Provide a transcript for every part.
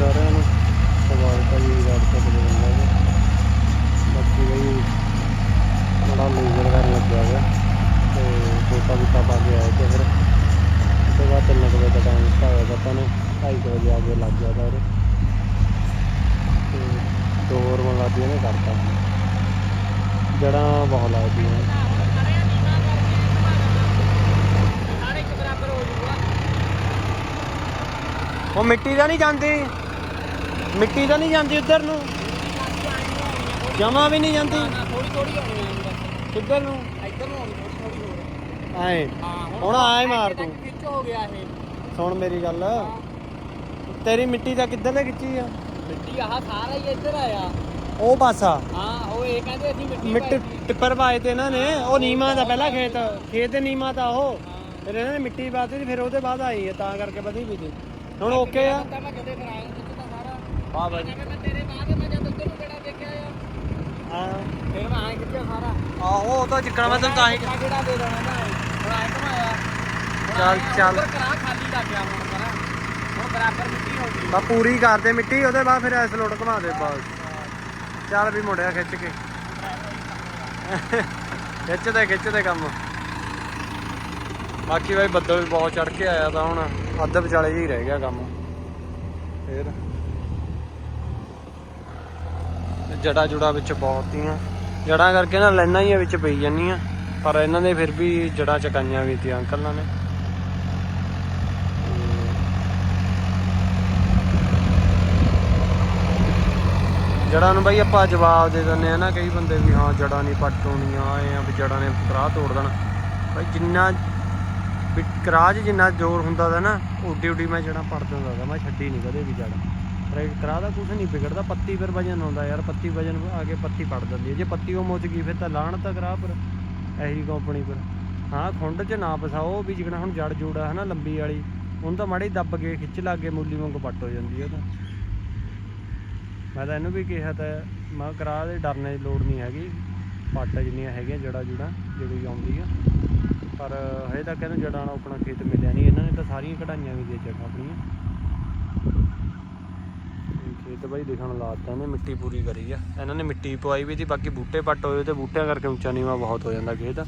ਸਾਰਿਆਂ ਨੂੰ। ਸਵਾਗਤ ਹੈ ਜੀ ਰਾਤ ਤੱਕ ਦੇ ਬੰਦਾ ਜੀ ਬਾਕੀ ਬਈ, ਬੜਾ ਲੇਜ਼ਰ ਕਰਨ ਲੱਗਿਆ ਗਿਆ ਤੇ ਬੋਟਾ ਬੂਟਾ ਪਾ ਕੇ ਆਏ ਤੇ ਫਿਰ। ਉਸ ਤੋਂ ਬਾਅਦ ਤਿੰਨ ਵਜੇ ਦਾ ਟਾਈਮ ਦਿੱਤਾ ਹੋਇਆ ਤਾਂ ਨੇ। ਢਾਈ ਵਜੇ ਆ ਕੇ ਲੱਗ ਗਿਆ ਤਾਂ ਉਰੇ। ਤੇ ਦੋ ਹੋਰ ਨੇ ਕਰਤਾ। ਜੜਾਂ ਬਹੁਤ ਲੱਗਦੀਆਂ ਉਹ ਮਿੱਟੀ ਦਾ ਨਹੀਂ ਜਾਂਦੀ। ਮਿੱਟੀ ਤਾਂ ਨਹੀਂ ਜਾਂਦੀ ਉੱਧਰ ਨੂੰ? ਜਮਾ ਵੀ ਨਹੀਂ ਜਾਂਦੀ? ਥੋੜੀ ਥੋੜੀ ਆਉਣੀ ਬਸ ਕਿੱਧਰ ਨੂੰ? ਇੱਧਰ ਨੂੰ ਆਉਣੀ ਥੋੜੀ ਥੋੜੀ ਹੋਰ। ਐ। ਹਾਂ ਹੁਣ ਆਏ ਮਾਰ ਤੂੰ। ਖਿੱਚ ਹੋ ਗਿਆ ਇਹ। ਸੁਣ ਮੇਰੀ ਗੱਲ। ਤੇਰੀ ਮਿੱਟੀ ਤਾਂ ਕਿੱਧਰ ਨੇ ਖਿੱਚੀ ਆ? ਮਿੱਟੀ ਆਹ ਸਾਰਾ ਹੀ ਇੱਧਰ ਆਇਆ। ਉਹ ਪਾਸਾ ਹਾਂ ਉਹ ਇਹ ਕਹਿੰਦੇ ਅਸੀਂ ਮਿੱਟੀ ਮਿੱਟੀ। ਟਿੱਪਰ ਪਾਏ ਤੇ ਇਹਨਾਂ ਨੇ। ਉਹ ਨੀਮਾ ਦਾ ਪਹਿਲਾ ਖੇਤ। ਖੇਤ ਦੇ ਨੀਮਾ ਤਾਂ ਉਹ। ਫਿਰ ਇਹਨਾਂ ਨੇ ਮਿੱਟੀ ਪਾਤੀ ਫਿਰ ਉਹਦੇ ਬਾਅਦ ਆਈ ਹੈ ਤਾਂ ਕਰਕੇ ਵਧੀ ਵੀ ਹੁਣ ਓਕੇ ਆ। ਵਾਹ ਮੈਂ ਕਿਹਾ ਮੈਂ ਤੇਰੇ ਬਾਅਦ ਮੈਂ ਜਦ ਉੱਧਰ ਨੂੰ ਕਿਹੜਾ ਦੇਖਿਆ ਆ। ਹਾਂ। ਫਿਰ ਮੈਂ ਆਏ ਖਿੱਚਿਆ ਸਾਰਾ? ਆਹੋ ਉਹ ਤਾਂ ਜਿੱਕਣਾ ਮੈਂ ਤੈਨੂੰ ਤਾਂ ਹੀ ਮੈਂ ਕਿਹੜਾ ਦੇ ਦੇਣਾ ਨਾ ਹੁਣ ਆਏ ਘਮਾਇਆ। ਹੁਣ ਚੱਲ। ਉੱਧਰ ਕਰਾ ਖਾਲੀ ਲੱਗ ਗਿਆ ਹੁਣ ਕਰਾ ਹੁਣ ਬਰਾਬਰ ਮਿੱਟੀ ਹੋ ਗਈ। ਬਾ ਪੂਰੀ ਕਰਦੇ ਮਿੱਟੀ ਉਹਦੇ ਬਾਅਦ ਫਿਰ ਐਸ ਲੋਟ ਘੁਮਾ ਦੇ ਬਸ। ਚੱਲ ਵੀ ਮੁੰਡਿਆ ਖਿੱਚ ਕੇ। ਖਿੱਚਦੇ ਖਿੱਚਦੇ ਕੰਮ। ਬਾਕੀ ਬਾਈ ਬੱਦਲ ਵੀ ਬਹੁਤ ਚੜ ਕੇ ਆਇਆ ਤਾਂ ਹੁਣ ਅੱਧ ਵਿਚਾਲੇ ਹੀ ਰਹਿ ਗਿਆ ਕੰਮ। ਫੇਰ। ਜੜਾ ਜੁੜਾ ਵਿੱਚ ਬਹੁਤ ਹੀਆਂ ਜੜਾਂ ਕਰਕੇ ਨਾ ਲੈਣਾ ਹੀ ਵਿੱਚ ਪਈ ਜਾਂਦੀਆਂ। ਪਰ ਇਹਨਾਂ ਨੇ ਫਿਰ ਵੀ ਜੜਾਂ ਚਕਾਈਆਂ ਵੀ ਤੀ ਅੰਕਲਾਂ ਨੇ। ਜੜਾਂ ਨੂੰ ਬਾਈ ਆਪਾਂ ਜਵਾਬ ਦੇ ਦਿੰਦੇ ਆ ਨਾ, ਕਈ ਬੰਦੇ ਵੀ ਹਾਂ ਜੜਾਂ ਨਹੀਂ ਪੱਟ ਹੋਣੀਆਂ ਆਏ ਆ ਵੀ ਜੜਾਂ ਨੇ ਕਰਾਹ ਤੋੜ ਦੇਣਾ। ਬਈ ਜਿੰਨਾ ਵੀ ਕਰਾਹ 'ਚ ਜਿੰਨਾ ਜ਼ੋਰ ਹੁੰਦਾ ਦਾ ਨਾ ਉੱਡੀ ਉੱਡੀ ਮੈਂ ਜੜਾਂ ਪੜ ਦਿੰਦਾ ਤਾ, ਮੈਂ ਛੱਡੀ ਨਹੀਂ ਕਦੇ ਵੀ ਜੜ ਪਰ ਇਹ ਕਰਾਹ ਦਾ ਕੁਝ ਨਹੀਂ ਵਿਗੜਦਾ, ਪੱਤੀ ਫਿਰ ਵਜਨ ਹੁੰਦਾ ਯਾਰ, ਪੱਤੀ ਵਜਨ ਆ ਕੇ ਪੱਤੀ ਫੜ ਦਿੰਦੀ ਹੈ। ਜੇ ਪੱਤੀ ਉਹ ਮੁੱਚ ਗਈ ਫਿਰ ਤਾਂ ਲਾਣ ਤਾਂ ਕਰਾਹ ਪਰ ਇਹੀ ਕੰਪਨੀ ਪਰ ਹਾਂ, ਖੁੰਡ 'ਚ ਨਾ ਫਸਾਓ, ਵੀ ਜਿਗਣਾ ਹੁਣ ਜੜ ਜੋੜਾ ਹੈ ਨਾ ਲੰਬੀ ਵਾਲੀ, ਉਹਨੂੰ ਤਾਂ ਮਾੜੀ ਦੱਬ ਕੇ ਖਿੱਚ ਲੱਗ ਕੇ ਮੂਲੀ ਵਾਂਗ ਪੱਟ ਹੋ ਜਾਂਦੀ ਹੈ ਉਹ ਤਾਂ। ਮੈਂ ਤਾਂ ਇਹਨੂੰ ਵੀ ਕਿਹਾ ਤਾਂ, ਮੈਂ ਕਰਾ ਦੇ, ਡਰਨੇ ਦੀ ਲੋੜ ਨਹੀਂ ਹੈਗੀ। ਪੱਟ ਜਿੰਨੀਆਂ ਹੈਗੀਆਂ ਜੜਾ ਜੁੜਾ ਜੇ ਕੋਈ ਆਉਂਦੀ ਆ। ਪਰ ਹਜੇ ਤੱਕ ਇਹਨੂੰ ਜੜਾਂ ਵਾਲਾ ਆਪਣਾ ਖੇਤ ਮਿਲਿਆ ਨਹੀਂ, ਇਹਨਾਂ ਨੇ ਤਾਂ ਸਾਰੀਆਂ ਕਢਾਈਆਂ ਵੀ ਦੇ ਚੱਕ ਆਪਣੀਆਂ। ਖੇਤ ਬਾਈ ਦਿਖਣ ਲਾਤਾ ਇਹਨੇ, ਮਿੱਟੀ ਪੂਰੀ ਕਰੀ ਆ। ਇਹਨਾਂ ਨੇ ਮਿੱਟੀ ਪਵਾਈ ਵੀ ਸੀ, ਬਾਕੀ ਬੂਟੇ ਪੱਟ ਹੋਏ ਤੇ ਬੂਟਿਆਂ ਕਰਕੇ ਉੱਚਾ ਨੀਵਾ ਬਹੁਤ ਹੋ ਜਾਂਦਾ ਖੇਤ।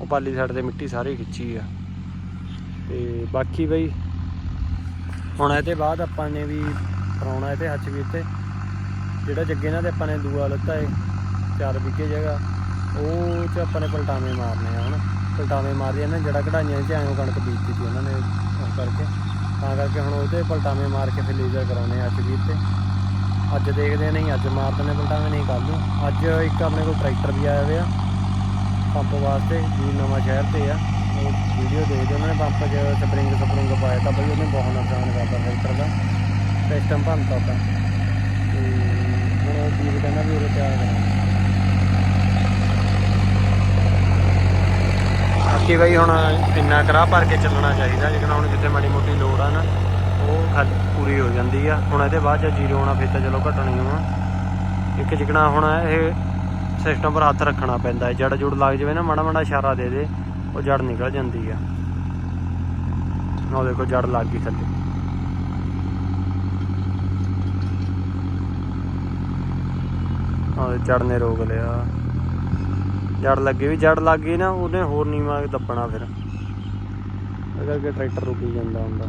ਉਹ ਪਾਲੀ ਸਾਈਡ ਤੇ ਮਿੱਟੀ ਸਾਰੀ ਖਿੱਚੀ ਆ। ਤੇ ਬਾਕੀ ਬਈ, ਹੁਣ ਇਹਦੇ ਬਾਅਦ ਆਪਾਂ ਨੇ ਵੀ ਫਰਾਉਣਾ ਇਹਦੇ ਹੱਥ ਵੀ ਤੇ ਜਿਹੜਾ ਜੱਗੇ ਨਾਲ ਤੇ ਆਪਾਂ ਨੇ ਦੂਆ ਲੱਤਾ ਏ 4 ਵਿਗੇ ਜਗ੍ਹਾ, ਉਹ ਚ ਆਪਾਂ ਨੇ ਪਲਟਾਵੇਂ ਮਾਰਨੇ ਆ ਹੁਣ। ਪਲਟਾਵੇਂ ਮਾਰਦੇ ਇਹਨਾਂ ਜਿਹੜਾ ਕਢਾਈਆਂ ਚ ਐਂ ਕਣਕ ਬੀਜਤੀ ਸੀ ਉਹਨਾਂ ਨੇ, ਉਹ ਕਰਕੇ। ਤਾਂ ਕਰਕੇ ਹੁਣ ਉਹਦੇ ਪਲਟਾਵੇਂ ਮਾਰ ਕੇ ਫਿਰ ਲੇਜ਼ਰ ਕਰਾਉਣੇ ਆ ਅੱਜ ਵੀ ਤੇ ਅੱਜ ਦੇਖਦੇ ਨਹੀਂ, ਅੱਜ ਮਾਰ ਦਿੰਦੇ ਪਲਟਾਵੇਂ ਨਹੀਂ ਕੱਲ ਨੂੰ। ਅੱਜ ਇੱਕ ਆਪਣੇ ਕੋਲ ਟਰੈਕਟਰ ਵੀ ਆਇਆ ਹੋਇਆ, ਪੰਪ ਵਾਸਤੇ ਜੀ ਨਵਾਂ ਸ਼ਹਿਰ ਤੇ ਆ। ਉਹ ਵੀਡੀਓ ਦੇਖਦੇ ਉਹਨਾਂ ਨੇ ਪੰਪ 'ਚ ਸਪਰਿੰਗ ਸਪਰਿੰਗ ਪਾਇਆ ਤਾਂ ਬਈ ਉਹਨੇ ਬਹੁਤ ਨੁਕਸਾਨ ਕਰਤਾ ਟਰੈਕਟਰ ਦਾ। ਸਿਸਟਮ ਭੰਨਤਾ ਉਹਦਾ ਤੇ ਹੁਣ ਉਹ ਵੀਰ ਕਹਿੰਦਾ ਵੀ ਉਰੇ ਤਿਆਰ ਕਰਾਂਗੇ। ਬਾਕੀ ਬਈ ਹੁਣ ਇੰਨਾ ਕਰਾ ਭਰ ਕੇ ਚੱਲਣਾ ਚਾਹੀਦਾ ਜਿਕਣਾ ਹੁਣ ਜਿੱਥੇ ਮਾੜੀ ਮੋਟੀ ਲੋੜ ਆ ਨਾ। ਉਹ ਖਾਲੀ ਪੂਰੀ ਹੋ ਜਾਂਦੀ ਆ। ਹੁਣ ਇਹਦੇ ਬਾਅਦ ਜੇ ਜ਼ੀਰੋ ਆਉਣਾ ਫਿਰ ਤਾਂ ਚਲੋ ਘਟਣੀ ਆ। ਇੱਕ ਜਿਕਣਾ ਹੁਣ ਇਹ ਸਿਸਟਮ ਪਰ ਹੱਥ ਰੱਖਣਾ ਪੈਂਦਾ ਹੈ। ਜੜ ਜੁੜ ਲੱਗ ਜਾਵੇ ਨਾ, ਮਾੜਾ ਮਾੜਾ ਇਸ਼ਾਰਾ ਦੇ ਦੇ, ਉਹ ਜੜ ਨਿਕਲ ਜਾਂਦੀ ਆ। ਉਹ ਦੇਖੋ, ਜੜ ਲੱਗ ਗਈ ਥੱਲੇ। ਆਹ ਜੜ ਨੇ ਰੋਕ ਲਿਆ। ਜੜ ਲੱਗੀ ਵੀ, ਜੜ ਲੱਗ ਗਈ ਨਾ, ਉਹਨੇ ਹੋਰ ਨੀਵਾ ਦੱਬਣਾ ਫਿਰ। ਕਰਕੇ ਟਰੈਕਟਰ ਰੁਕੀ ਜਾਂਦਾ ਹੁੰਦਾ।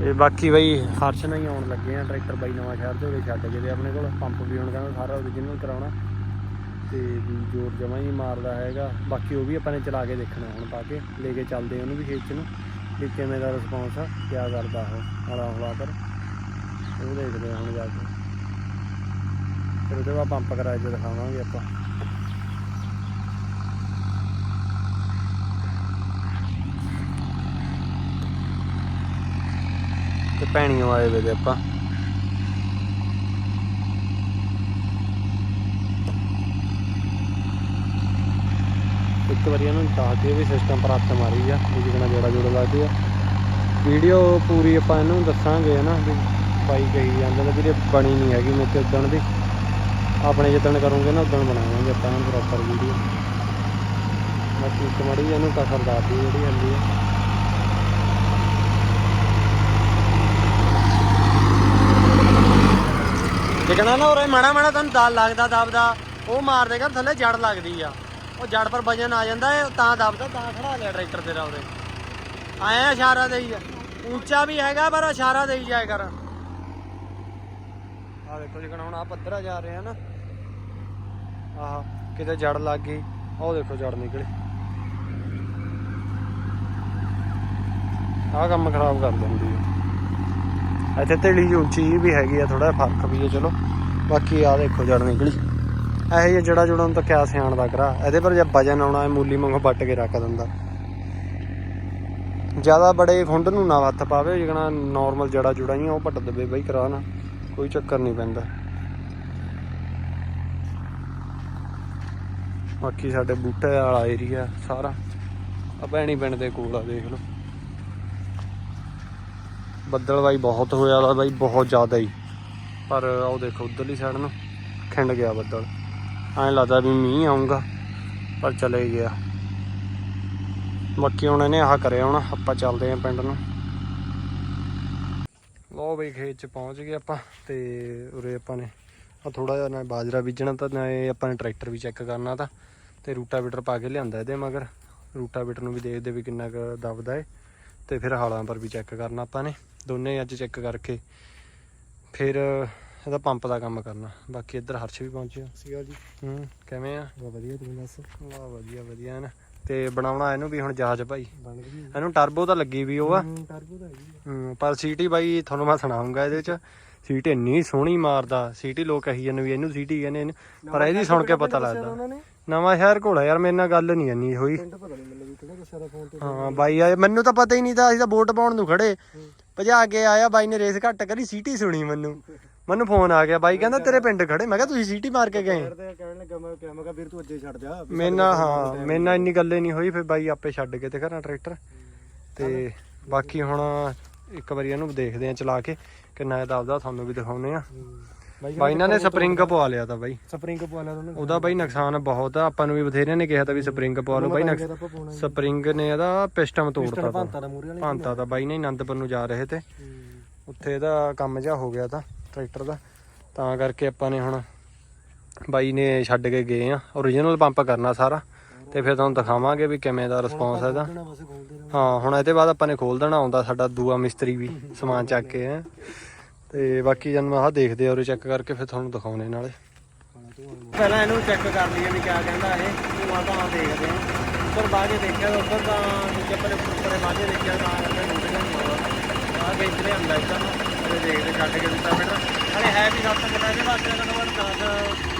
ਤੇ ਬਾਕੀ ਬਈ ਹਰਸ਼ ਨਾਲ ਹੀ ਆਉਣ ਲੱਗੇ ਆ, ਟਰੈਕਟਰ ਬਾਈ ਨਵਾਂ ਸ਼ਹਿਰ ਦੇ ਵਿੱਚ ਛੱਡ ਕੇ ਤੇ ਆਪਣੇ ਕੋਲ ਪੰਪ ਵੀ ਹੁਣ ਕਹਿੰਦਾ ਸਾਰਾ ਓਰੀਜਨਲ ਕਰਾਉਣਾ। ਤੇ ਜੋਰ ਜਮਾ ਹੀ ਮਾਰਦਾ ਹੈਗਾ। ਬਾਕੀ ਉਹ ਵੀ ਆਪਾਂ ਨੇ ਚਲਾ ਕੇ ਦੇਖਣਾ ਹੁਣ ਪਾ ਕੇ, ਲੈ ਕੇ ਚੱਲਦੇ ਉਹਨੂੰ ਵੀ ਖੇਤ ਨੂੰ। ਵੀ ਕਿਵੇਂ ਦਾ ਰਿਸਪੌਂਸ ਆ, ਕਿਆ ਕਰਦਾ ਉਹ, ਹਲਾ ਹਲਾ ਕਰ। ਉਹ ਦੇਖਦੇ ਆ ਹੁਣ ਜਾ ਕੇ। ਫਿਰ ਉਹਦੇ ਬਾਅਦ ਪੰਪ ਕਰਾਏ ਜੇ ਦਿਖਾਵਾਂਗੇ ਆਪਾਂ। ਤੇ ਭੈਣੀਆਂ ਆਏ ਵੇ ਤੇ ਆਪਾਂ। ਇੱਕ ਵਾਰੀ ਇਹਨੂੰ ਦੱਸ ਦਿਓ ਵੀ ਸਿਸਟਮ ਪਰ ਮਾਰੀ ਆ, ਵੀ ਜਿਕਣਾ ਜੋੜਾ ਜੋੜਾ ਲੱਗਦੀ ਆ। ਵੀਡੀਓ ਪੂਰੀ ਆਪਾਂ ਇਹਨੂੰ ਦੱਸਾਂਗੇ, ਹਨਾ, ਵੀ ਪਾਈ ਗਈ ਜਾਂਦੇ ਨੇ ਵੀਰੇ ਬਣੀ ਨਹੀਂ ਹੈਗੀ ਮੇਰੇ ਤੇ ਉਦਣ ਦੀ। ਆਪਣੇ ਜਿੱਦਣ ਕਰੂੰਗੇ ਨਾ, ਉਦਣ ਬਣਾਵਾਂਗੇ ਆਪਾਂ ਪ੍ਰੋਪਰ ਵੀਡੀਓ ਬਾਕੀ ਇੱਕ ਮਾੜੀ ਇਹਨੂੰ ਕਸਰ ਦੱਸਦੀ ਜਿਹੜੀ ਹੱਲੀ ਆ। ਜਿਕਣਾ ਨਾ ਉਰੇ, ਮਾੜਾ ਮਾੜਾ ਤੁਹਾਨੂੰ ਦਾਲ ਲੱਗਦਾ ਦਬਦਾ, ਉਹ ਮਾਰ ਦੇਗਾ, ਥੱਲੇ ਜੜ ਲੱਗਦੀ ਆ। ਉਹ ਜੜ ਪਰ ਵਜਨ ਆ ਜਾਂਦਾ ਹੈ ਤਾਂ ਦਬਦਾ, ਤਾਂ ਖੜਾ ਲਿਆ ਟਰੈਕਟਰ ਤੇਰਾ ਉਹਦੇ ਆਇਆ ਇਸ਼ਾਰਾ ਦੇਈ ਆ ਉੱਚਾ ਵੀ ਹੈਗਾ, ਪਰ ਇਸ਼ਾਰਾ ਦੇਈ ਜਾਇਆ ਕਰ। ਆ ਦੇਖੋ ਜਿਕਣਾ ਹੁਣ ਆ ਪੱਧਰਾ ਜਾ ਰਿਹਾ ਨਾ। ਆਹ, ਕਿਤੇ ਜੜ ਲੱਗ ਗਈ ਉਹ ਦੇਖੋ ਜੜ ਨਿਕਲੇ। ਆਹ ਕੰਮ ਖਰਾਬ ਕਰ ਦਿੰਦੀ ਹੈ ਇੱਥੇ ਢੇਲੀ ਜਿਹੀ ਉੱਚੀ ਵੀ ਹੈਗੀ ਆ ਥੋੜਾ ਫ਼ਰਕ ਵੀ ਹੈ ਚਲੋ। ਬਾਕੀ ਆ ਦੇਖੋ ਜੜ ਨਿਕਲੀ। ਇਹੋ ਜਿਹਾ ਜੜਾ ਜੁੜਨ ਨੂੰ ਤਾਂ ਕਿਆ ਸਿਆਣ ਦਾ ਕਰਾ। ਇਹਦੇ ਪਰ ਜੇ ਵਜਨ ਆਉਣਾ ਹੈ, ਮੂਲੀ ਮੰਗੋ ਵੱਟ ਕੇ ਰੱਖ ਦਿੰਦਾ। ਜ਼ਿਆਦਾ ਬੜੇ ਖੁੰਡ ਨੂੰ ਨਾ ਹੱਥ ਪਾਵੇ ਜਿਕਣਾ ਨਾਰਮਲ ਜੜਾ ਜੁੜਾਈਆਂ ਉਹ ਪੱਟ ਦੇਵੇ ਬਈ, ਕਰਾ ਨਾ। ਕੋਈ ਚੱਕਰ ਨਹੀਂ ਪੈਂਦਾ। ਬਾਕੀ ਸਾਡੇ ਬੂਟੇ ਵਾਲਾ ਏਰੀਆ ਸਾਰਾ। ਆ ਭੈਣੀ ਪਿੰਡ ਦੇ ਕੋਲ ਆ, ਦੇਖ ਲਓ। ਬੱਦਲ ਬਾਈ ਬਹੁਤ ਹੋਇਆ ਵਾ ਬਾਈ, ਬਹੁਤ ਜ਼ਿਆਦਾ ਹੀ। ਪਰ ਉਹ ਦੇਖੋ ਉਧਰਲੀ ਸਾਈਡ ਨੂੰ ਖਿੰਡ ਗਿਆ ਬੱਦਲ। ਐਂ ਲੱਗਦਾ ਵੀ ਮੀਂਹ ਆਊਗਾ, ਪਰ ਚਲੇ ਗਿਆ। ਬਾਕੀ ਹੁਣ ਇਹਨੇ ਆਹ ਕਰਿਆ ਹੁਣ, ਆਪਾਂ ਚੱਲਦੇ ਆਂ ਪਿੰਡ ਨੂੰ। ਲੋ ਬਈ ਖੇਤ ਚ ਪਹੁੰਚ ਗਏ ਆਪਾਂ ਤੇ ਉਰੇ ਆਪਾਂ ਨੇ ਆ ਥੋੜਾ ਜਿਹਾ ਨਾ ਬਾਜਰਾ ਬੀਜਣਾ ਤਾਂ ਨਾ ਇਹ ਆਪਾਂ ਨੇ ਟਰੈਕਟਰ ਵੀ ਚੈੱਕ ਕਰਨਾ ਤਾਂ ਤੇ ਰੂਟਾਵੀਟਰ ਪਾ ਕੇ ਲਿਆਂਦਾ ਇਹਦੇ ਮਗਰ। ਰੂਟਾਵੀਟਰ ਨੂੰ ਵੀ ਦੇਖਦੇ ਵੀ ਕਿੰਨਾ ਕੁ ਦਬਦਾ ਏ। ਤੇ ਫਿਰ ਹਾਲਾਂ ਪਰ ਵੀ ਚੈੱਕ ਕਰਨਾ ਆਪਾਂ ਨੇ ਦੋਨੇ ਅੱਜ ਚੈੱਕ ਕਰਕੇ ਫਿਰ ਇਹਦਾ ਪੰਪ ਦਾ ਕੰਮ ਕਰਨਾ। ਬਾਕੀ ਇੱਧਰ ਹਰਸ਼ ਵੀ ਪਹੁੰਚਿਆ ਸੀਗਾ ਜੀ। ਹੂੰ ਕਿਵੇਂ ਆ? ਵਧੀਆ ਤੂੰ ਦੱਸ? ਵਾਹ ਵਧੀਆ ਵਧੀਆ ਨਾ। ਤੇ ਬਣਾਉਣਾ ਇਹਨੂੰ ਵੀ ਹੁਣ ਜਹਾਜ਼ ਭਾਈ। ਬਣ ਗਈ ਇਹਨੂੰ ਟਰਬੋ ਤਾਂ ਲੱਗੀ ਵੀ ਉਹ ਆ। ਟਰਬੋ ਦਾ ਹੈਗੀ ਹੂੰ, ਪਰ ਸੀਟੀ ਬਾਈ ਤੁਹਾਨੂੰ ਮੈਂ ਸੁਣਾਉਂਗਾ ਇਹਦੇ ਚ ਸੀਟੀ ਇੰਨੀ ਸੋਹਣੀ ਮਾਰਦਾ। ਸੀਟੀ ਲੋਕ ਕਹੀ ਜਾਂਦੇ ਵੀ ਇਹਨੂੰ ਸੀਟੀ ਕਹਿੰਦੇ ਪਰ ਇਹਦੀ ਸੁਣ ਕੇ ਪਤਾ ਲੱਗਦਾ। ਨਵਾਂ ਸ਼ਹਿਰ ਕੋਲ ਆ ਯਾਰ ਮੇਰੇ ਨਾਲ ਗੱਲ ਨਹੀਂ ਇੰਨੀ ਹੋਈ। ਪਿੰਡ ਪਤਾ ਨਹੀਂ ਮੈਨੂੰ ਵੀ ਕਿਹੜਾ ਦੱਸਿਆ ਦਾ ਫੋਨ ਤੇ ਹਾਂ ਬਾਈ ਆ ਮੈਨੂੰ ਤਾਂ ਪਤਾ ਹੀ ਨਹੀਂ ਤਾਂ ਅਸੀਂ ਤਾਂ ਵੋਟ ਪਾਉਣ ਨੂੰ ਖੜੇ। ਭਜਾ ਕੇ ਆਇਆ ਬਾਈ ਨੇ ਰੇਸ ਘੱਟ ਕਰੀ ਸੀਟੀ ਸੁਣੀ ਮੈਨੂੰ। ਮੈਨੂੰ ਫੋਨ ਆ ਗਿਆ ਬਾਈ ਕਹਿੰਦਾ ਤੇਰੇ ਪਿੰਡ ਖੜੇ। ਮੈਂ ਕਿਹਾ ਤੁਸੀਂ ਸੀਟੀ ਮਾਰ ਕੇ ਗਏ। ਤੇ ਕਹਿਣ ਲੱਗਾ ਮੈਂ ਕਿਹਾ ਮੈਂ ਕਿਹਾ ਵੀਰ ਤੂੰ ਅੱਜੇ ਛੱਡ ਜਾ। ਮੇਰੇ ਨਾਲ ਹਾਂ ਮੇਰੇ ਨਾਲ ਇੰਨੀ ਗੱਲੇ ਨਹੀਂ ਹੋਈ ਫਿਰ ਬਾਈ ਆਪੇ ਛੱਡ ਕੇ ਤੇ ਘਰਾਂ ਟਰੈਕਟਰ। ਤੇ ਬਾਕੀ ਹੁਣ ਇੱਕ ਵਾਰੀ ਇਹਨੂੰ ਦੇਖਦੇ ਆ ਚਲਾ ਕੇ ਕਿੰਨਾ ਇਹਦਾ ਆਪਦਾ ਤੁਹਾਨੂੰ ਵੀ ਦਿਖਾਉਨੇ ਆ। ਬਾਈ ਇਹਨਾਂ ਨੇ ਸਪਰਿੰਗ ਪਵਾ ਲਿਆ ਤਾਂ ਬਾਈ। ਸਪਰਿੰਗ ਪਵਾ ਲਿਆ ਉਹਨੇ। ਉਹਦਾ ਬਾਈ ਨੁਕਸਾਨ ਬਹੁਤ ਆ ਆਪਾਂ ਨੂੰ ਵੀ ਬਥੇਰਿਆਂ ਨੇ ਕਿਹਾ ਤਾਂ ਵੀ ਸਪਰਿੰਗ ਪਵਾ ਲਓ ਬਾਈ ਸਪਰਿੰਗ ਨੇ ਇਹਦਾ ਪਿਸਟਮ ਤੋੜਤਾ ਤਾ। ਭਾਂਤਾ ਦਾ ਬਾਈ ਨੇ ਆਨੰਦਪੁਰ ਨੂੰ ਜਾ ਰਹੇ ਤੇ। ਉੱਥੇ ਇਹਦਾ ਕੰਮ ਜਿਹਾ ਹੋ ਗਿਆ ਤਾਂ ਟਰੈਕਟਰ ਦਾ। ਤਾਂ ਕਰਕੇ ਆਪਾਂ ਨੇ ਹੁਣ ਬਾਈ ਨੇ ਛੱਡ ਕੇ ਗਏ ਆ। origignal ਪੰਪ ਕਰਨਾ ਸਾਰਾ ਤੇ ਫਿਰ ਤੁਹਾਨੂੰ ਦਿਖਾਵਾਂਗੇ ਵੀ ਕਿਵੇਂ ਦਾ ਰਿਸਪੌਂਸ ਹੈ ਇਹਦਾ। ਹਾਂ ਹੁਣ ਇਹਦੇ ਬਾਅਦ ਆਪਾਂ ਨੇ ਖੋਲ ਦੇਣਾ ਆਉਂਦਾ ਸਾਡਾ ਦੂਆ ਮਿਸਤਰੀ ਵੀ ਸਮਾਨ ਚੱਕ ਕੇ। ਹੈ ਤੇ ਬਾਕੀ ਜਨ ਆਹ ਦੇਖਦੇ ਆ ਉਹ ਚੈੱਕ ਕਰਕੇ ਫਿਰ ਤੁਹਾਨੂੰ ਦਿਖਾਉਣੇ ਨਾਲੇ। ਪਹਿਲਾਂ ਇਹਨੂੰ ਚੈੱਕ ਕਰ ਲਈਏ ਵੀ ਕਿਆ ਕਹਿੰਦਾ ਇਹ। ਉਹ ਆਪਾਂ ਦੇਖਦੇ ਆ। ਉੱਪਰ ਬਾਅਦ ਚ ਦੇਖਿਆ ਤਾਂ ਉੱਪਰ ਤਾਂ ਦੂਜੇ ਪਰੇ ਉੱਪਰੇ ਬਾਅਦ ਚ ਦੇਖਿਆ ਤਾਂ ਕਰਕੇ ਦੂਜੇ ਨੂੰ ਹੋਇਆ ਆਹ ਵੇਚ ਲਿਆ ਹੁੰਦਾ ਇੱਧਰ ਨੂੰ। ਅਰੇ ਦੇਖਦੇ, ਛੱਡ ਕੇ ਦਿੱਤਾ ਬੇਟਾ ਹਲੇ ਹੈ ਵੀ ਸੱਤ ਮਿੰਟ ਦੇ ਵਾਸਤੇ ਤਾਂ ਕਵਰ 10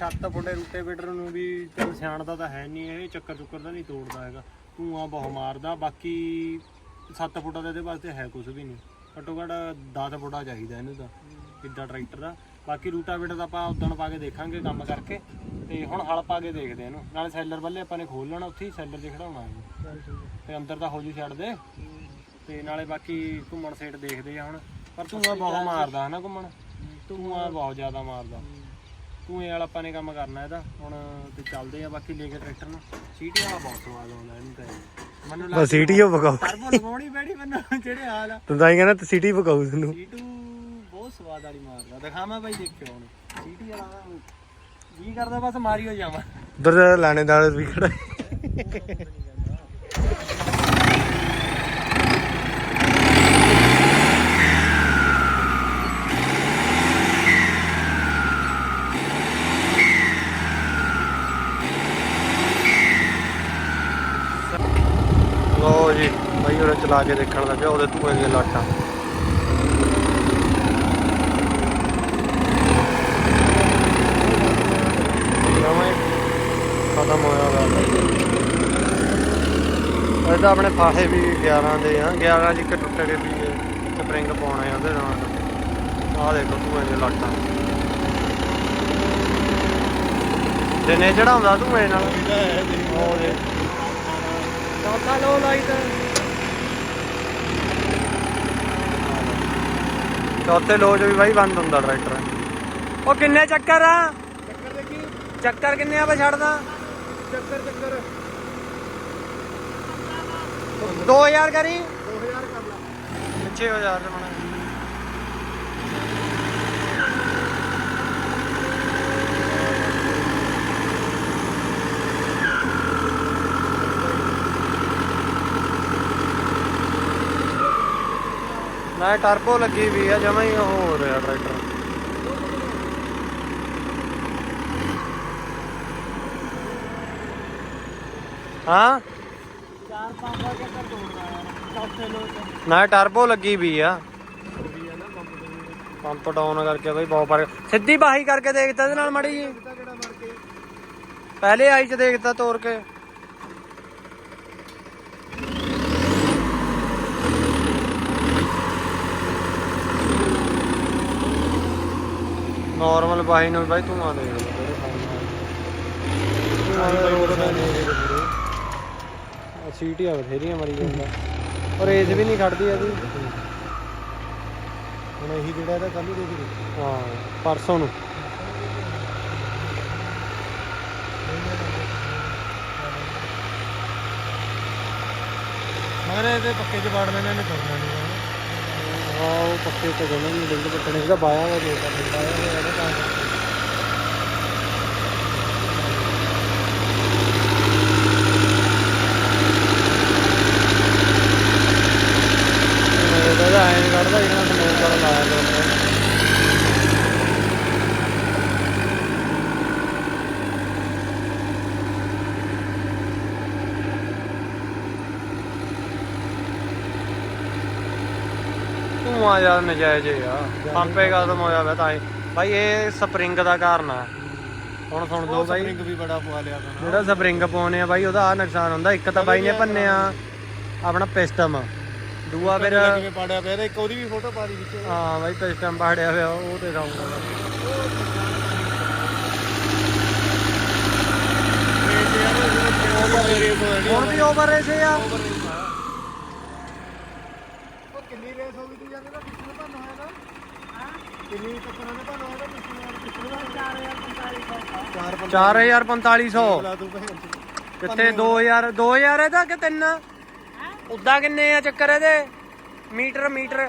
ਬਾਈ 7 ਫੁੱਟੇ ਰੂਟੇ ਬੀਟਰ ਨੂੰ ਵੀ ਚੱਲ ਸਿਆਣਦਾ ਤਾਂ ਹੈ ਨਹੀਂ ਇਹ ਚੱਕਰ ਚੁੱਕਰ ਦਾ ਨਹੀਂ ਤੋੜਦਾ ਹੈਗਾ। ਧੂਆਂ ਬਹੁਤ ਮਾਰਦਾ ਬਾਕੀ 7 ਫੁੱਟਾ ਦੇ ਇਹਦੇ ਵਾਸਤੇ ਹੈ ਕੁਝ ਵੀ ਨਹੀਂ। ਘੱਟੋ ਘੱਟ 10 ਫੁੱਟਾ ਚਾਹੀਦਾ ਇਹਨੂੰ ਤਾਂ ਕਿੱਦਾਂ ਟਰੈਕਟਰ ਦਾ ਬਾਕੀ ਰੂਟਾ ਬੀਟਰ ਦਾ ਆਪਾਂ ਉਦਣ ਪਾ ਕੇ ਦੇਖਾਂਗੇ ਕੰਮ ਕਰਕੇ ਤੇ ਹੁਣ ਹਲ ਪਾ ਕੇ ਦੇਖਦੇ ਇਹਨੂੰ। ਨਾਲੇ ਸੈਲਰ ਵੱਲੇ ਆਪਾਂ ਨੇ ਖੋਲ ਲੈਣਾ ਉੱਥੇ ਹੀ ਸੈਲਰ 'ਚ ਖੜਾਉਣਾ ਇਹਨੂੰ। ਤੇ ਅੰਦਰ ਤਾਂ ਹੋ ਜੂ ਛੱਡ ਦੇ। ਤੇ ਨਾਲੇ ਬਾਕੀ ਘੁੰਮਣ ਸੇਟ ਦੇਖਦੇ ਆ ਹੁਣ। ਪਰ ਧੂਆਂ ਬਹੁਤ ਮਾਰਦਾ ਹਨਾ ਘੁੰਮਣ? ਧੂਆਂ ਬਹੁਤ ਜ਼ਿਆਦਾ ਮਾਰਦਾ। ਧੂਏ ਵਾਲਾ ਆਪਾਂ ਨੇ ਕੰਮ ਕਰਨਾ ਇਹਦਾ। ਹੁਣ ਤੇ ਚੱਲਦੇ ਆ ਬਾਕੀ ਲੈ ਕੇ ਟਰੈਕਟਰ ਨੂੰ। ਸੀਟੀ ਵਾਲਾ ਬਹੁਤ ਸਵਾਦ ਆਉਂਦਾ ਇਹਨੂੰ ਤਾਂ ਮੈਨੂੰ ਬਸ ਸੀਟੀ ਉਹ ਪਕਾਉ ਟਰਬੋ ਲਗਾਉਣੀ ਪੈਣੀ ਮੈਨੂੰ ਜਿਹੜੇ ਹਾਲ ਆ। ਤੂੰ ਤਾਂ ਹੀ ਕਹਿੰਦਾ ਤੇ ਸੀਟੀ ਪਕਾਉ ਤੈਨੂੰ। ਸੀਟੂ ਬਹੁਤ ਸਵਾਦ ਵਾਲੀ ਮਾਰਦਾ। ਦਿਖਾਵਾਂ ਬਾਈ ਦੇਖਿਓ ਹੁਣ। ਸੀਟੀ ਵਾਲਾ ਜੀ ਕਰਦਾ? ਬਸ ਮਾਰੀ ਹੋ ਜਾਵਾਂ। ਉਧਰ ਲਾਣੇਦਾਰ ਵੀ ਖੜਾ। ਹੈ। ਲੋ ਜੀ ਬਾਈ ਉਹ ਚਲਾ ਕੇ ਦੇਖਣ ਲੱਗਿਆ ਉਹਦੇ ਧੂਏ ਦੀਆਂ ਲਾਟਾਂ। ਨਵਾਂ ਖਤਮ ਹੋਇਆ ਵਾ। ਇਹ ਤਾਂ ਆਪਣੇ ਫਾਹੇ ਵੀ 11 ਦੇ ਆ। 11 ਚ ਇੱਕ ਟੁੱਟ ਗਏ ਵੀ ਸਪਰਿੰਗ ਪਾਉਣੇ ਉਹਦੇ ਨਾਲ। ਆਹ ਦੇਖੋ ਧੂਏ ਦੀਆਂ ਲਾਟਾਂ। ਦਿਨੇ ਚੜਾਉਂਦਾ ਧੂਏ ਨਾਲ। ਉਹ ਦੇ ਚੌਥਾ ਲੋ ਲਾਈਟ ਚੌਥੇ ਲੋ ਚ ਵੀ ਬਾਈ ਬੰਦ ਹੁੰਦਾ ਟਰੈਕਟਰ ਉਹ ਕਿੰਨੇ ਚੱਕਰ ਆ? ਚੱਕਰ ਦੇਖੀ। ਚੱਕਰ ਕਿੰਨੇ ਆ ਬਈ ਛੱਡਦਾ? ਚੱਕਰ ਚੱਕਰ। 2000 ਕਰੀ? 2000 ਕਰ ਲਾ। 6000 ਚ ਬਣਾ। ਨਾ ਟਰਬੋ ਲੱਗੀ ਵੀ ਆ, ਜਮਾ ਹੀ ਉਹ ਹੋ ਰਿਹਾ ਟਰੈਕਟਰ। ਹਾਂ? ਚਾਰ ਪੰਜ ਦਾ ਚੱਕਰ ਤੋੜਦਾ ਚੌਥੇ ਲੋ ਨਾ ਟਰਬੋ ਲੱਗੀ ਵੀ ਆ। ਪੰਪ ਡਾਊਨ ਕਰਕੇ ਬਈ ਬਹੁਤ ਫ਼ਰਕ। ਸਿੱਧੀ ਬਾਹੀ ਕਰਕੇ ਦੇਖਤਾ ਇਹਦੇ ਨਾਲ ਮੜੀ ਜੀ ਪਹਿਲੇ ਆਈ ਚ ਦੇਖਦਾ ਤੋੜ ਕੇ। ਨਾਰਮਲ ਬਾਹੀ ਨੂੰ ਬਾਈ ਆ ਸਾਹਮਣੇ ਰੋਡ ਦਾ ਸੀਟੀਆਂ ਬਥੇਰੀਆਂ ਮਰੀ ਜਾਂਦਾ। ਔਰ ਏਜ ਵੀ ਨਹੀਂ ਖੜਦੀ ਇਹਦੀ। ਹੁਣ ਇਹੀ ਜਿਹੜਾ ਇਹਦਾ ਕੱਲ ਨੂੰ ਦੇਖ ਲਈ ਹਾਂ ਪਰਸੋਂ ਨੂੰ। ਮਗਰ ਇਹਦੇ ਪੱਕੇ ਚ ਵਾੜਨੇ ਨੇ ਇਹਨੇ ਕਰਨਾ ਨਹੀਂ। ਉਹ ਪੱਕੇ ਤੇ ਦੋਨੋਂ ਨਹੀਂ ਲਿੰਕ ਪੱਟਣੇ ਇਹਦਾ ਬਾਇਆ ਦਾ ਦੇਤਾ ਬਾਇਆ ਦਾ ਇਹਦਾ ਤਾਂ ਇਹਦਾ ਤਾਂ ਕੱਢਦਾ ਇਹਨਾਂ ਸਮੋਕ ਵਾਲਾ ਲਾਇਆ ਲੋਕਾਂ ਧੂਆਂ ਯਾਰ ਨਜਾਇਜ਼ ਹੀ ਆ। ਪੰਪੇ ਖਤਮ ਹੋਇਆ ਵਾ ਤਾਂ ਹੀ। ਭਾਈ ਇਹ ਸਪਰਿੰਗ ਦਾ ਕਾਰਨ ਆ। ਹੁਣ ਸੁਣ ਦੋ ਬਾਈ। ਸਪਰਿੰਗ ਵੀ ਬੜਾ ਪਵਾ ਲਿਆ ਤਾਂ ਜਿਹੜਾ ਸਪਰਿੰਗ ਪਾਉਨੇ ਆ ਬਾਈ ਉਹਦਾ ਆ ਨੁਕਸਾਨ ਹੁੰਦਾ। ਇੱਕ ਤਾਂ ਬਾਈ ਨੇ ਭੰਨਿਆ ਆਪਣਾ ਪਿਸਟਮ। ਦੂਆ ਫਿਰ ਕਿਵੇਂ ਪਾੜਿਆ ਪਿਆ ਇਹਦਾ ਇੱਕ ਉਹਦੀ ਵੀ ਫੋਟੋ ਪਾ ਦੀ ਵਿੱਚ। ਹਾਂ ਬਾਈ ਪਿਸਟਮ ਪਾੜਿਆ ਹੋਇਆ ਉਹ ਤੇ ਰਹੂਗਾ ਹੁਣ ਵੀ ਓਵਰ ਰੇਸੇ ਆ। ਉਹ ਰੇਸ ਹੋ ਗਈ ਤੂੰ ਜਾਂਦੇ ਦਾ ਪਿਛਲੇ ਭੰਨ ਹੋਇਆ ਨਾ। ਹਾਂ ਕਿੰਨੀ ਟੱਕਰਾਂ ਨੇ ਭੰਨ ਹੋਇਆ। ਪਿਛਲੇ ਪਿਛਲੇ 4045 4450 ਲਾ ਤੂੰ ਭੈਣ ਕਿੱਥੇ 2000 2000 ਇਹਦਾ ਕਿ ਤਿੰਨ? ਉਦਾਂ ਕਿੰਨੇ ਆ ਚੱਕਰ ਇਹਦੇ? Metre metre.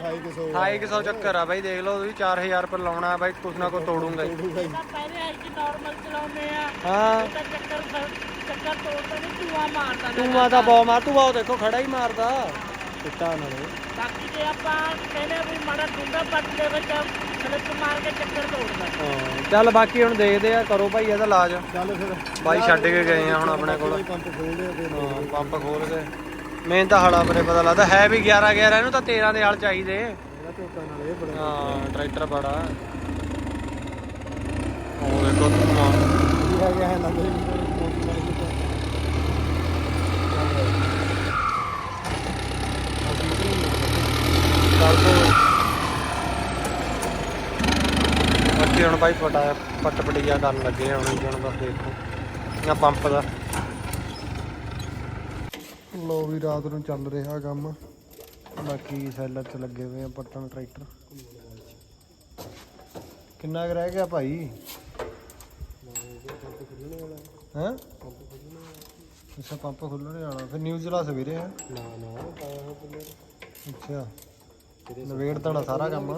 250 250 ਚੱਕਰ ਆ ਬਾਈ ਦੇਖ ਲਓ ਤੁਸੀਂ 4000 ਪਰ ਲਾਉਣਾ ਬਾਈ ਕੁਛ ਨਾ ਕੁਛ ਤੋੜੂਗਾ ਹੀ। ਪਹਿਲੇ ਅੱਜ ਨਾਰਮਲ ਚਲਾਉਂਦੇ ਆ। ਹਾਂ। ਤਾਂ ਚੱਕਰ ਚੱਕਰ ਤੋੜਦਾ ਨਹੀਂ ਧੂਆ ਮਾਰਦਾ ਤੂੰ ਮਾਤਾ ਬਹੁਤ ਮਾਰ ਤੂੰ ਬਹੁਤ ਦੇਖੋ ਖੜਾ ਹੀ ਮਾਰਦਾ। ਪਿੱਟਾ ਨਾਲੇ ਬਾਕੀ ਜੇ ਆਪਾਂ ਕਹਿੰਦੇ ਵੀ ਮਾੜਾ ਡੂੰਗਾ ਪੱਟ ਦੇ ਵਿੱਚ ਸਲਿੱਪ ਮਾਰ ਕੇ ਚੱਕਰ ਤੋੜਦਾ। ਹਾਂ ਚੱਲ ਬਾਕੀ ਹੁਣ ਦੇਖਦੇ ਆ ਕਰੋ ਭਾਈ ਇਹਦਾ ਇਲਾਜ। ਚੱਲ ਫਿਰ। ਬਾਈ ਛੱਡ ਕੇ ਗਏ ਆ ਹੁਣ ਆਪਣੇ ਕੋਲ। ਪੰਪ ਖੋਲਦੇ ਆ ਫਿਰ ਹਾਂ, ਪੰਪ ਖੋਲ ਕੇ। ਮੇਨ ਤਾਂ ਹਲਾ ਪਰੇ ਪਤਾ ਲੱਗਦਾ ਹੈ ਵੀ 11 11 ਇਹਨੂੰ ਤਾਂ 13 ਦੇ ਹਲ ਚਾਹੀਦੇ। ਇਹਦਾ ਝੋਟਾ ਨਾਲ ਇਹ ਬੜਾ ਹਾਂ ਟਰੈਕਟਰ ਬੜਾ। ਉਹ ਦੇਖੋ ਧੂਆਂ ਕੀ ਆ ਗਿਆ ਹੈ ਲੱਗ ਰਹੀ ਬਾਕੀ ਹੁਣ ਭਾਈ ਪਟਾ ਪੱਟ ਪਟੀਆ ਕਰਨ ਲੱਗੇ ਆ ਹੁਣ ਜਣ ਬਸ ਦੇਖੋ। ਆ ਪੰਪ ਦਾ। ਲੋ ਵੀ ਰਾਤ ਨੂੰ ਚੱਲ ਰਿਹਾ ਕੰਮ। ਬਾਕੀ ਸੈਲਰ ਚ ਲੱਗੇ ਹੋਏ ਆ ਪੱਟਣ ਟਰੈਕਟਰ। ਕਿੰਨਾ ਕੁ ਰਹਿ ਗਿਆ ਭਾਈ? ਹਾਂ? ਅੱਛਾ ਪੰਪ ਖੁੱਲਣੇ ਵਾਲਾ। ਫਿਰ ਨਿਊਜ਼ ਲਾ ਸਵੇਰੇ ਹੈ? ਨਾ ਨਾ ਪਾਇਆ ਹੋ ਅੱਛਾ ਨਵੇੜ ਤਣਾ ਸਾਰਾ ਕੰਮ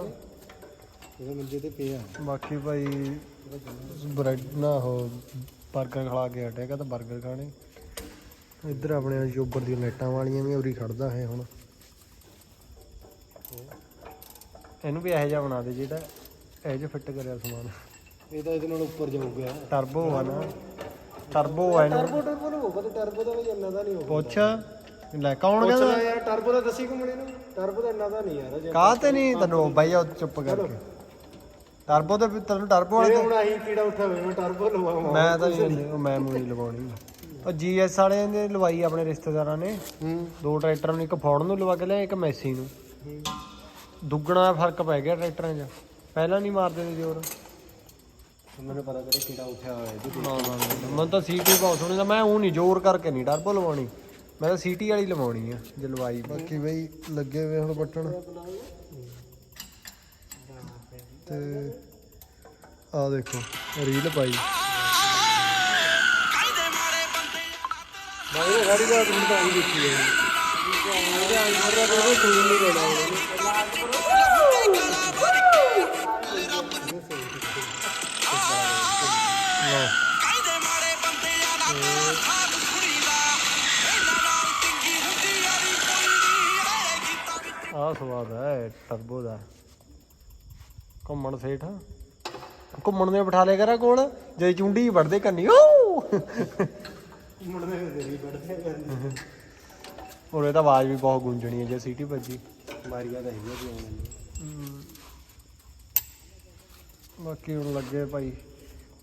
ਇਹਦੇ ਮੰਜੇ ਤੇ ਪਿਆ। ਬਾਕੀ ਭਾਈ ਬ੍ਰੈਡ ਨਾ ਉਹ 버ਗਰ ਖਾ ਕੇ ਹਟਿਆ ਕਹਿੰਦਾ 버ਗਰ ਖਾਣੇ। ਇੱਧਰ ਆਪਣੇ ਯੋਬਰ ਦੀਆਂ ਲਾਈਟਾਂ ਵਾਲੀਆਂ ਵੀ ਉਰੀ ਖੜਦਾ ਹੈ ਹੁਣ। ਇਹਨੂੰ ਵੀ ਇਹੋ ਜਿਹਾ ਬਣਾ ਦੇ ਜਿਹੜਾ ਇਹੋ ਜਿਹਾ ਫਿੱਟ ਕਰਿਆ ਸਮਾਨ। ਇਹ ਤਾਂ ਇਹਦੇ ਨਾਲ ਉੱਪਰ ਜਾਊਗਾ। ਟਰਬੋ ਆ ਨਾ। ਟਰਬੋ ਆ ਇਹਨੂੰ। ਟਰਬੋ ਟਰਬੋ ਨੂੰ ਹੋਗਾ ਤੇ ਟਰਬੋ ਦਾ ਵੀ ਇੰਨਾ ਦਾ ਨਹੀਂ ਹੋਗਾ ਪੁੱਛ। ਲੈ ਕੌਣ ਕਹਿੰਦਾ? ਯਾਰ ਟਰਬੋ ਦਾ ਦੱਸੀ ਘੁੰਮਣੇ ਨੂੰ? ਟਰਬੋ ਦਾ ਇੰਨਾ ਨਹੀਂ ਯਾਰ ਜੇ ਕਾਹ ਤੇ ਨਹੀਂ? ਤੈਨੂੰ ਬਾਈ ਉਹ ਚੁੱਪ ਕਰਕੇ। ਟਰਬੋ ਤੇ ਤੈਨੂੰ ਟਰਬੋ ਵਾਲੇ ਹੁਣ ਆਹੀ ਕੀੜਾ ਉੱਠਾ ਹੋਵੇ ਮੈਂ ਟਰਬੋ ਲਵਾਵਾਂ। ਮੈਂ ਤਾਂ ਨਹੀਂ ਉਹ ਮੈਂ ਮੂਰੀ ਲਵਾਉਣੀ। ਉਹ ਜੀਐਸ ਵਾਲਿਆਂ ਨੇ ਲਵਾਈ ਆਪਣੇ ਰਿਸ਼ਤੇਦਾਰਾਂ ਨੇ। ਹੂੰ। ਦੋ ਟਰੈਕਟਰਾਂ ਨੂੰ ਇੱਕ ਫੌੜ ਨੂੰ ਲਵਾ ਕੇ ਲਿਆ ਇੱਕ ਮੈਸੀ ਨੂੰ। ਦੁੱਗਣਾ ਫ਼ਰਕ ਪੈ ਗਿਆ ਟਰੈਕਟਰਾਂ 'ਚ। ਪਹਿਲਾਂ ਨਹੀਂ ਮਾਰਦੇ ਤੇ ਜ਼ੋਰ। ਮੈਨੂੰ ਪਤਾ ਕਰੇ ਕੀੜਾ ਉੱਠਿਆ ਹੋਇਆ ਇਹਦੇ ਨਾ ਨਾ ਨਾ, ਮੈਨੂੰ ਤਾਂ ਸੀਟੀ ਬਹੁਤ ਸੋਹਣੀ ਦਾ ਮੈਂ ਉਹ ਨਹੀਂ ਜ਼ੋਰ ਕਰਕੇ ਨਹੀਂ ਟਰਬੋ ਲਵਾਉਣੀ। ਮੈਂ ਤਾਂ ਸੀਟੀ ਵਾਲੀ ਲਵਾਉਣੀ ਆ ਜੇ ਲਵਾਈ ਬਾਕੀ ਬਈ ਲੱਗੇ ਹੋਏ ਹੁਣ ਪੱਟਣ ਤੇ ਆ ਦੇਖੋ ਰੀਲ ਪਾਈ। ਮੈਂ ਇਹ ਸਾਰੀ ਰਾਤ ਨੂੰ ਤਾਂ ਆਈ ਦੇਖੀ ਹੈ ਉਹਦੇ ਆਈ ਮਰਦਾ ਉਹ ਟੂਲ ਨਹੀਂ ਦੇਣਾ ਉਹਨੇ ਆ ਸਵਾਦ ਹੈ ਟਰਬੋ ਦਾ। ਘੁੰਮਣ ਸੇਠ। ਘੁੰਮਣ ਦੇ ਬਿਠਾ ਲਿਆ ਕਰਾ ਕੋਲ ਜੇ ਚੁੰਡੀ ਵੜਦੇ ਕੰਨੀ ਓ ਮੁੜਦੇ ਫਿਰਦੇ ਨਹੀਂ ਪੜਦੇ ਕਰਦੇ ਉਹਦੇ ਤਾਂ ਆਵਾਜ਼ ਵੀ ਬਹੁਤ ਗੂੰਜਣੀ ਹੈ ਜੇ ਸੀਟੀ ਵੱਜੀ। ਮਾਰੀਆ ਤਾਂ ਹੈਗੀ ਜੀ ਬਾਕੀ ਹੁਣ ਲੱਗੇ ਭਾਈ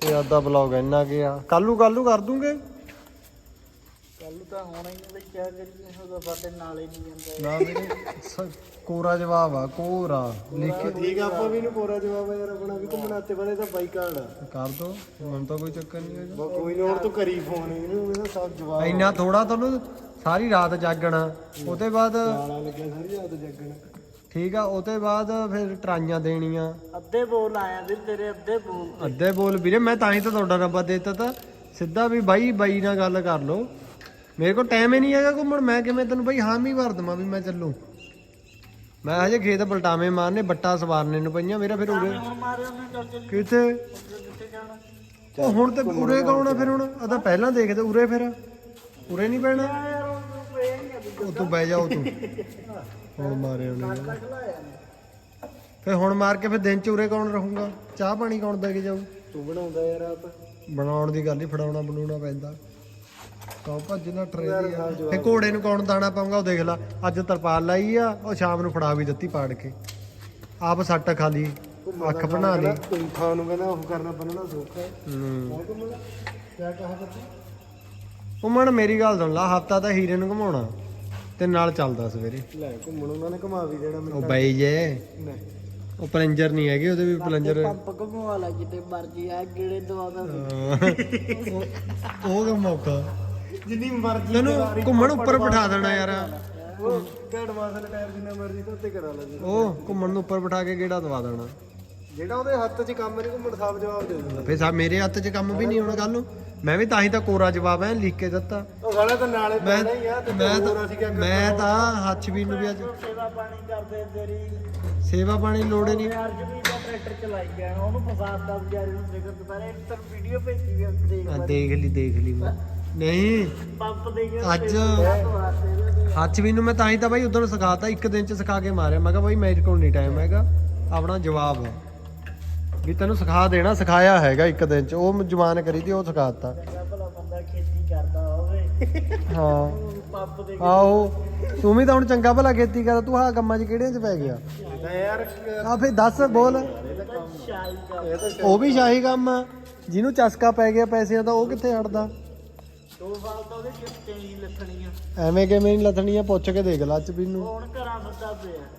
ਤੇ ਦਾ ਬਲੌਗ ਇੰਨਾ ਗਿਆ ਕੱਲੂ ਕੱਲੂ ਕਰ ਦੂੰਗੇ? ਕੱਲ ਤਾਂ ਹੋਣਾ ਹੀ ਨਹੀਂ ਬਈ ਕਿਆ ਕਰੀਏ ਉਹਦਾ ਸਾਡੇ ਨਾਲ ਹੀ ਨਹੀਂ ਜਾਂਦਾ ਨਾ ਵੀਰੇ ਸ- ਕੋਰਾ ਜਵਾਬ ਆ ਕੋਰਾ। ਲਿਖ ਕੇ ਠੀਕ ਆ ਆਪਾਂ ਵੀ ਨੂੰ ਕੋਰਾ ਜਵਾਬ ਆ ਯਾਰ ਆਪਣਾ ਵੀ ਘੁੰਮਣਾ ਤੇ ਬਣੇ ਤਾਂ ਬਾਈਕ ਆਣਾ ਕਰ ਦੋ ਮੈਨੂੰ ਤਾਂ ਕੋਈ ਚੱਕਰ ਨਹੀਂ ਹੈਗਾ। ਬਾ ਕੋਈ ਨਾ ਹੁਣ ਤੂੰ ਕਰੀ ਫੋਨ ਇਹਨੂੰ ਇਹਦਾ ਸਭ ਜਵਾਬ ਇੰਨਾ ਥੋੜਾ ਤੁਹਾਨੂੰ ਸਾਰੀ ਰਾਤ ਜਾਗਣਾ ਉਹਦੇ ਬਾਅਦ ਗਾਲਾਂ ਲੱਗਿਆ ਸਾਰੀ ਰਾਤ ਜੱਗਣ। ਠੀਕ ਆ ਉਹਦੇ ਬਾਅਦ ਫਿਰ ਟਰਾਈਆਂ ਦੇਣੀਆਂ। ਅੱਧੇ ਬੋਲ ਆਇਆ ਵੀਰ ਤੇਰੇ ਅੱਧੇ ਬੋਲ। ਅੱਧੇ ਬੋਲ ਵੀਰੇ ਮੈਂ ਤਾਂ ਹੀ ਤਾਂ ਤੁਹਾਡਾ ਨੰਬਰ ਦੇ ਦਿੱਤਾ ਤਾ। ਸਿੱਧਾ ਵੀ ਬਾਈ ਬਾਈ ਨਾਲ ਗੱਲ ਕਰ ਲਓ। ਮੇਰੇ ਕੋਲ ਟਾਈਮ ਹੀ ਨਹੀਂ ਹੈਗਾ ਘੁੰਮਣ। ਮੈਂ ਕਿਵੇਂ ਤੈਨੂੰ ਬਾਈ ਹਾਮੀ ਭਰ ਦਵਾਂ ਵੀ ਮੈਂ ਚੱਲੂ। ਮੈਂ ਹਜੇ ਖੇਤ ਬਲਟਾਵੇਂ ਮਾਰਨੇ ਬੱਟਾ ਸਵਾਰਨੇ ਨੂੰ ਪਈਆਂ ਮੇਰਾ ਫਿਰ ਉਰੇ ਕਿੱਥੇ? ਉਹ ਹੁਣ ਤੇ ਉਰੇ ਕੌਣ ਆ ਫਿਰ ਹੁਣ? ਆ ਤਾਂ ਪਹਿਲਾਂ ਦੇਖਦੇ ਉਰੇ ਫਿਰ। ਉਰੇ ਨਹੀਂ ਪੈਣਾ ਉਹ ਤੂੰ ਬਹਿ ਜਾ ਉਹ ਤੂੰ। ਹੁਣ ਮਾਰੇ ਉਹਨੇ। ਫਿਰ ਹੁਣ ਮਾਰ ਕੇ ਫਿਰ ਦਿਨ ਚ ਉਰੇ ਕੌਣ ਰਹੂਗਾ? ਚਾਹ ਪਾਣੀ ਕੌਣ ਦੇ ਕੇ ਜਾਊ? ਤੂੰ ਬਣਾਉਂਦਾ ਯਾਰ ਆਪ। ਬਣਾਉਣ ਦੀ ਗੱਲ ਹੀ ਫੜਾਉਣਾ ਬਣਾਉਣਾ ਪੈਂਦਾ। ਕਹੋ ਭੱਜ ਨਾ ਟਰੇਲੀ ਆ। ਫੇ ਘੋੜੇ ਨੂੰ ਕੌਣ ਦਾਣਾ ਪਾਉਂਗਾ ਉਹ ਦੇਖ ਲੈ ਅੱਜ ਤਰਪਾਲ ਲਾਈ ਆ ਉਹ ਸ਼ਾਮ ਨੂੰ ਫੜਾ ਵੀ ਦਿੱਤੀ ਪਾੜ ਕੇ। ਆਪ ਸੱਟ ਖਾ ਲਈ ਅੱਖ ਬਣਾ ਲਈ। ਤੂੰ ਖਾਣ ਨੂੰ ਕਹਿੰਦਾ ਉਹ ਕਰਨਾ ਬੰਨਣਾ ਸੌਖਾ ਹੈ। ਹੂੰ। ਮੈਂ ਘੁੰਮਣਾ? ਕਿਆ ਕਹਾ ਬੱਚੇ? ਘੁੰਮਣ ਮੇਰੀ ਗੱਲ ਸੁਣ ਲਾ ਹਫਤਾ ਤਾਂ ਹੀਰੇ ਨੂੰ ਘੁਮਾਉਣਾ ਤੇ ਨਾਲ ਚੱਲਦਾ ਸਵੇਰੇ। ਲੈ ਘੁੰਮਣ ਉਹਨਾਂ ਨੇ ਘੁਮਾ ਵੀ ਦੇਣਾ ਉਹ ਮੈਨੂੰ ਬਾਈ ਜੇ। ਨਹੀਂ ਉਹ ਪਲੰਜਰ ਨਹੀਂ ਹੈਗੇ ਉਹਦੇ ਵੀ ਪਲੰਜਰ ਪੰਪ ਘੁਮਵਾ ਲਾ ਜਿੱਤੇ ਮਰਜ਼ੀ ਆ ਗੇੜੇ ਦਵਾਦਾ ਉਹ ਕੰਮ ਮੌਕਾ ਜਿੰਨੀ ਮਰਜ਼ੀ ਤੈਨੂੰ ਘੁੰਮਣ ਉੱਪਰ ਬਿਠਾ ਦੇਣਾ ਯਾਰ। ਉਹ ਘੜ ਮਾਸਲ ਟਾਇਰ ਜਿੰਨਾ ਮਰਜ਼ੀ ਤੋਂ ਉੱਤੇ ਕਰਾ ਲੈ ਜੀ। ਉਹ ਘੁੰਮਣ ਨੂੰ ਉੱਪਰ ਬਿਠਾ ਕੇ ਗੇੜਾ ਦਵਾ ਦੇਣਾ। ਜਿਹੜਾ ਉਹਦੇ ਹੱਥ 'ਚ ਕੰਮ ਨਹੀਂ ਘੁੰਮਣ ਸਾਫ਼ ਜਵਾਬ ਦੇ ਦਿੰਦਾ। ਫੇ ਸਾ ਮੇਰੇ ਹੱਥ 'ਚ ਕੰਮ ਵੀ ਨਹੀਂ ਹੋਣਾ ਕੱਲ ਨੂੰ। ਮੈਂ ਵੀ ਤਾਂ ਹੀ ਤਾਂ ਕੋਰਾ ਜਵਾਬ ਐ ਲਿਖ ਕੇ ਦਿੱਤਾ। ਉਹ ਸਾਲਾ ਤਾਂ ਨਾਲੇ ਮੈਂ ਪੈਣਾ ਹੀ ਆ ਤੇ ਮੈਂ ਹੋਰ ਅਸੀਂ ਕਿਆ ਤਾਂ ਮੈਂ ਤਾਂ ਹੱਥ ਵੀ ਨੂੰ ਵੀ ਅੱਜ ਸੇਵਾ ਪਾਣੀ ਕਰਦੇ ਤੇਰੀ। ਸੇਵਾ ਪਾਣੀ ਲੋੜ ਨਹੀਂ। ਅੱਜ ਵੀ ਦਾ ਟਰੈਕਟਰ ਚਲਾਈ ਗਿਆ ਉਹਨੂੰ ਫਸਾਦਾ ਵਿਚਾਰੇ ਨੂੰ ਦੇਖੋ ਦੁਪਹਿਰੇ ਤਾਂ ਵੀਡੀਓ ਭੇਜੀ ਵੀ ਦੇਖ ਆ ਦੇਖ ਲਈ ਦੇਖ ਲਈ। ਮੈਂ ਨਹੀਂ। ਪੰਪ ਦੇ ਗਿਆ ਅੱਜ ਹੱਥ ਵੀ ਨੂੰ ਮੈਂ ਤਾਂ ਹੀ ਤਾਂ ਬਾਈ ਉਦੋਂ ਸਿਖਾਤਾ ਇੱਕ ਦਿਨ ਚ ਸਿਖਾ ਕੇ ਮਾਰਿਆ। ਮੈਂ ਕਿਹਾ ਬਾਈ ਮੇਰੇ ਕੋਲ ਨਹੀਂ ਟਾਈਮ ਹੈਗਾ ਆਪਣਾ ਜਵਾਬ ਹੈ। ਵੀ ਤੈਨੂੰ ਸਿਖਾ ਦੇਣਾ ਸਿਖਾਇਆ ਹੈਗਾ ਇੱਕ ਦਿਨ ਚ। ਉਹ ਜਵਾਨ ਕਰੀ ਤੀ ਉਹ ਸਿਖਾਤਾ। ਚੰਗਾ ਭਲਾ ਬੰਦਾ ਖੇਤੀ ਕਰਦਾ ਹੋਵੇ। ਹਾਂ। ਪੰਪ ਦੇ ਆਹੋ। ਤੂੰ ਵੀ ਤਾਂ ਹੁਣ ਚੰਗਾ ਭਲਾ ਖੇਤੀ ਕਰ ਤੂੰ ਆਹ ਕੰਮਾਂ 'ਚ ਕਿਹੜਿਆਂ 'ਚ ਪੈ ਗਿਆ? ਯਾਰ ਆ ਫੇ ਦੱਸ ਬੋਲ। ਉਹ ਵੀ ਸ਼ਾਹੀ ਕੰਮ ਆ। ਜਿਹਨੂੰ ਚਸਕਾ ਪੈ ਗਿਆ ਪੈਸਿਆਂ ਦਾ ਉਹ ਕਿੱਥੇ ਹਟਦਾ? ਦੋ ਸਾਲ ਤਾਂ ਉਹਦੇ ਨਹੀਂ ਲੱਥਣੀਆਂ। ਐਵੇਂ ਕਿਵੇਂ ਨਹੀਂ ਲੱਥਣੀਆਂ ਪੁੱਛ ਕੇ ਦੇਖ ਲੱਚ ਵੀ ਨੂੰ। ਹੁਣ ਘਰਾਂ ਫਿਰਦਾ ਪਿਆ?